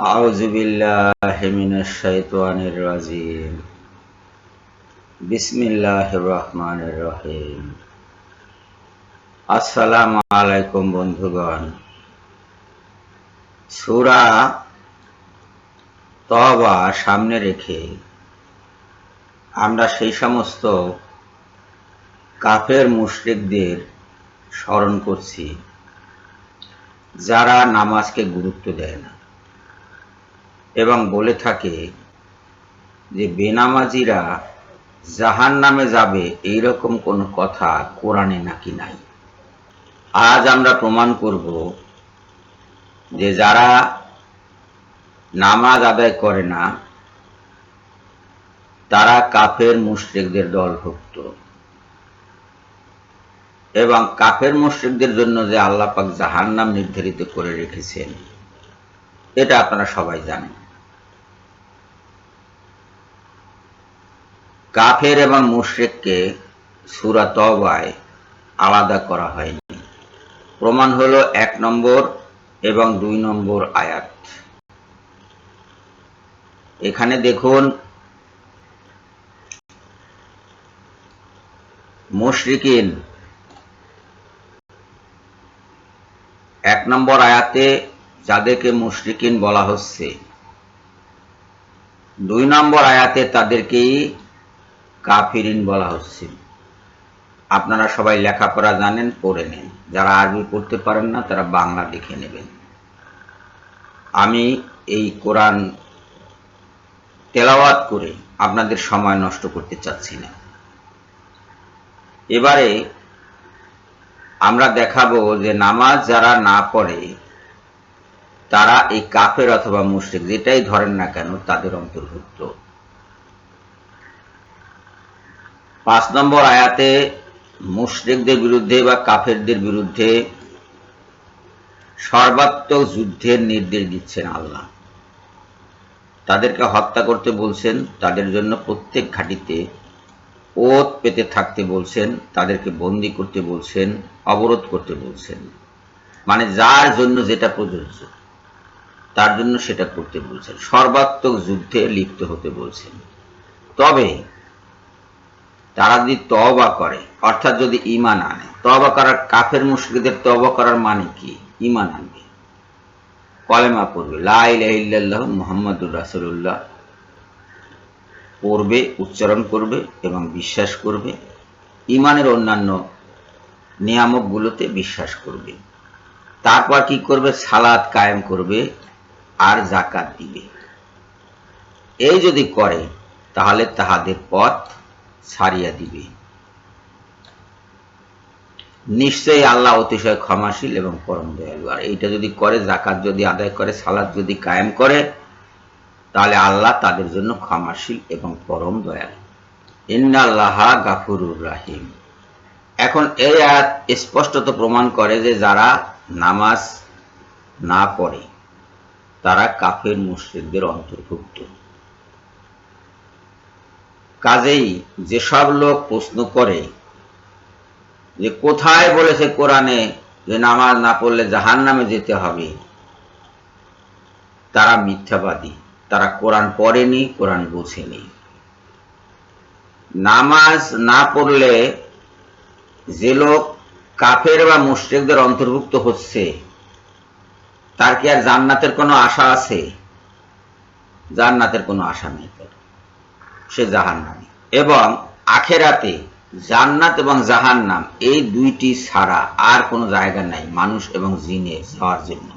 أعوذ بالله من الشيطان الرجيم بسم الله الرحمن الرحيم আসসালামু আলাইকুম বন্ধুগণ সূরা তবা সামনে রেখে আমরা সেই সমস্ত কাফের মুশরিকদের স্মরণ করছি যারা নামাজকে গুরুত্ব দেয় না এবং বলে থাকে যে, বেনামাজিরা জাহান নামে যাবে এইরকম কোনো কথা কোরআনে নাকি নাই। আজ আমরা প্রমাণ করব যে, যারা নামাজ আদায় করে না, তারা কাফের মুশরিকদের দলভুক্ত। এবং কাফের মুশরিকদের জন্য যে আল্লাহ পাক জাহান্নাম নির্ধারিত করে রেখেছেন, এটা আপনারা সবাই জানেন। কাফের এবং মুশরিককে সুরা তবায় আলাদা করা হয়নি। প্রমাণ হল এক নম্বর এবং দুই নম্বর আয়াত। এখানে দেখুন, মুশরিকিন এক নম্বর আয়াতে যাদেরকে মুশরিকিন বলা হচ্ছে, দুই নম্বর আয়াতে তাদেরকেই কাফিরিন বলা হচ্ছে। আপনারা সবাই লেখাপড়া জানেন, পড়ে নেন। যারা আরবি পড়তে পারেন না, তারা বাংলা দেখে নেবেন। আমি এই কোরআন তেলাওয়াত করে আপনাদের সময় নষ্ট করতে চাচ্ছি না। এবারে আমরা দেখাবো যে নামাজ যারা না পড়ে, তারা এই কাফের অথবা মুশ্রিক, যেটাই ধরেন না কেন, তাদের অন্তর্ভুক্ত। পাঁচ নম্বর আয়াতে মুশরিকদের বিরুদ্ধে বা কাফেরদের বিরুদ্ধে সর্বাত্মক যুদ্ধের নির্দেশ দিচ্ছেন আল্লাহ। তাদেরকে হত্যা করতে বলছেন, তাদের জন্য প্রত্যেক ঘাটিতে ওত পেতে থাকতে বলছেন, তাদেরকে বন্দি করতে বলছেন, অবরোধ করতে বলছেন। মানে যার জন্য যেটা প্রযোজ্য, তার জন্য সেটা করতে বলছেন। সর্বাত্মক যুদ্ধে লিপ্ত হতে বলছেন। তবে তারা যদি তবা করে, অর্থাৎ যদি ইমান আনে তবা করার কাফের মুশরিকদের তবা করার মানে কি? ইমান আনবে। কলেমা পড়বে লাহ মোহাম্মদুর রাসুল্লাহ পড়বে, উচ্চারণ করবে এবং বিশ্বাস করবে। ইমানের অন্যান্য নিয়ামকগুলোতে বিশ্বাস করবে। তারপর কি করবে? সালাদ কায়েম করবে আর জাকাত দিবে। এই যদি করে, তাহলে তাহাদের পথ ছাড়িয়া দিবে। নিশ্চয়ই আল্লাহ অতিশয় ক্ষমাশীল এবং পরম দয়ালু। আর এইটা যদি করে জাকাত যদি আদায় করে সালাদ যদি কায়েম করে, তাহলে আল্লাহ তাদের জন্য ক্ষমাশীল এবং পরম দয়ালু। ইন্নাল্লাহ গাফুরুর রাহিম। এখন এই আয়াত স্পষ্টত প্রমাণ করে যে যারা নামাজ না পড়ে, তারা কাফের মুশ্রিকদের অন্তর্ভুক্ত। কাজেই যেসব লোক প্রশ্ন করে যে কোথায় বলেছে কোরআনে যে নামাজ না পড়লে জাহান নামে যেতে হবে, তারা মিথ্যাবাদী। তারা কোরআন পড়েনি, কোরআন বোঝেনি। নামাজ না পড়লে যে লোক কাফের বা মুশ্রিকদের অন্তর্ভুক্ত হচ্ছে, তার কি আর জান্নাতের কোনো আশা আছে? জান্নাতের কোনো আশা নেই তার। সে জাহান নামে এবং আখেরাতে জান্নাত এবং জাহান নাম এই দুইটি ছাড়া আর কোনো জায়গা নাই মানুষ এবং জিনে যাওয়ার জন্য।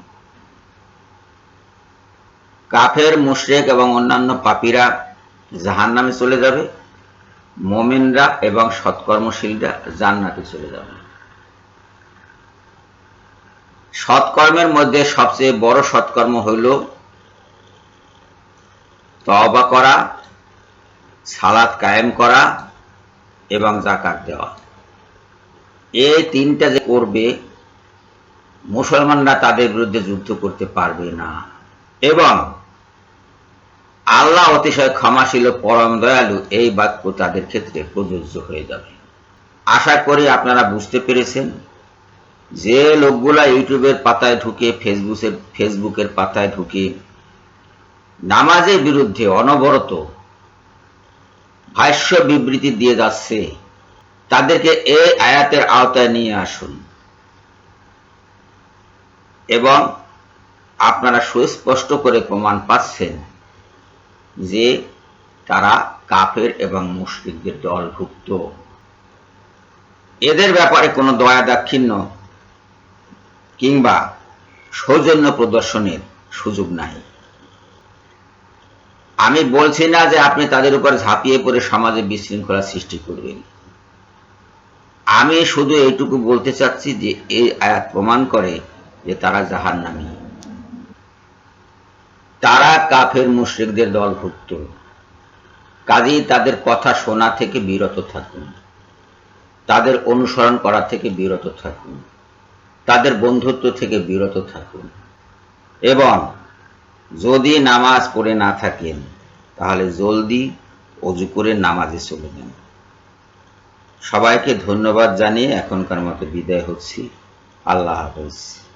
কাফের, মুশরেক এবং অন্যান্য পাপীরা জাহান নামে চলে যাবে, মোমেনরা এবং সৎকর্মশীলরা জান্নাতে চলে যাবে। সৎকর্মের মধ্যে সবচেয়ে বড় সৎকর্ম হইল তবা করা সালাদ কায়েম করা এবং জাকাত দেওয়া। এই তিনটা যে করবে, মুসলমানরা তাদের বিরুদ্ধে যুদ্ধ করতে পারবে না। এবং আল্লাহ অতিশয় ক্ষমাশীল পরম দয়ালু এই বাক্য তাদের ক্ষেত্রে প্রযোজ্য হয়ে যাবে। আশা করি আপনারা বুঝতে পেরেছেন যে লোকগুলা ইউটিউবের পাতায় ঢুকে ফেসবুকের ফেসবুকের পাতায় ঢুকে নামাজের বিরুদ্ধে অনবরত ভাষ্য বিবৃতি দিয়ে যাচ্ছে। তাদেরকে এই আয়াতের আওতায় নিয়ে আসুন। এবং আপনারা সুস্পষ্ট করে প্রমাণ পাচ্ছেন যে তারা কাফের এবং মুশরিকদের দলভুক্ত। এদের ব্যাপারে কোনো দয়া দাক্ষিণ্য কিংবা সৌজন্য প্রদর্শনের সুযোগ নাই। আমি বলছি না যে আপনি তাদের উপর ঝাঁপিয়ে পড়ে সমাজে বিশৃঙ্খলা সৃষ্টি করবেন। আমি শুধু এইটুকু বলতে চাচ্ছি যে এই আয়াত প্রমাণ করে যে তারা জাহান নামী তারা কাফের মুশ্রিকদের দলভুক্ত। কাজেই তাদের কথা শোনা থেকে বিরত থাকুন। তাদের অনুসরণ করা থেকে বিরত থাকুন। তাদের বন্ধুত্ব থেকে বিরত থাকুন। এবং যদি নামাজ পড়ে না থাকেন, তাহলে জলদি অজু করে নামাজে চলে যান। সবাইকে ধন্যবাদ জানিয়ে এখনকার মতো বিদায় হচ্ছি। আল্লাহ হাফেজ।